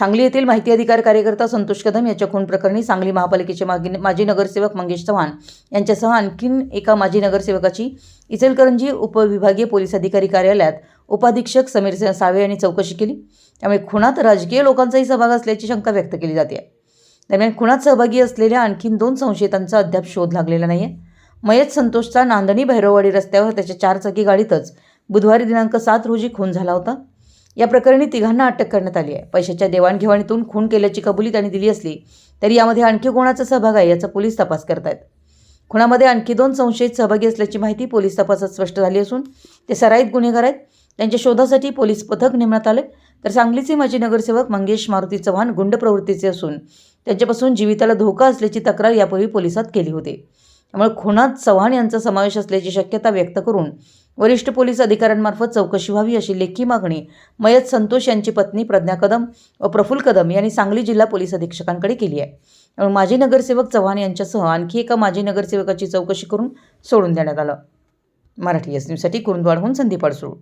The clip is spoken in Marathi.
सांगली येथील माहिती अधिकार कार्यकर्ता संतोष कदम याच्या खून प्रकरणी सांगली महापालिकेचे मागी माजी नगरसेवक मंगेश चव्हाण यांच्यासह आणखीन एका माजी नगरसेवकाची इचलकरंजी उपविभागीय पोलीस अधिकारी कार्यालयात उपाधीक्षक समीर सावे यांनी चौकशी केली. त्यामुळे खुणात राजकीय लोकांचाही सहभाग असल्याची शंका व्यक्त केली जाते. दरम्यान खुणात सहभागी असलेल्या आणखीन दोन संशयितांचा अद्याप शोध लागलेला नाही आहे मयत संतोषचा नांदणी भैरववाडी रस्त्यावर त्याच्या चारचाकी गाडीतच बुधवारी दिनांक सात रोजी खून झाला होता. या प्रकरणी तिघांना अटक करण्यात आली आहे. पैशाच्या देवाणघेवाणीतून खून केल्याची कबुली त्यांनी दिली असली तरी यामध्ये आणखी कोणाचा सहभाग आहे याचा पोलीस तपास करत आहेत खुणामध्ये आणखी दोन संशयित सहभागी असल्याची माहिती पोलीस तपासात स्पष्ट झाली असून ते सराईत गुन्हेगार आहेत. त्यांच्या शोधासाठी पोलीस पथक नेमण्यात आले तर सांगलीचे माजी नगरसेवक मंगेश मारुती चव्हाण गुंड प्रवृत्तीचे असून त्यांच्यापासून जीविताला धोका असल्याची तक्रार यापूर्वी पोलिसात केली होती. त्यामुळे खुनात चव्हाण यांचा समावेश असल्याची शक्यता व्यक्त करून वरिष्ठ पोलीस अधिकाऱ्यांमार्फत चौकशी व्हावी अशी लेखी मागणी मयत संतोष यांची पत्नी प्रज्ञा कदम व प्रफुल्ल कदम यांनी सांगली जिल्हा पोलीस अधीक्षकांकडे केली आहे. माजी नगरसेवक चव्हाण यांच्यासह आणखी एका माजी नगरसेवकाची चौकशी करून सोडून देण्यात आलं. मराठी एस न्यूजसाठी कुरुंदवाडहून संदीप अडसूळ.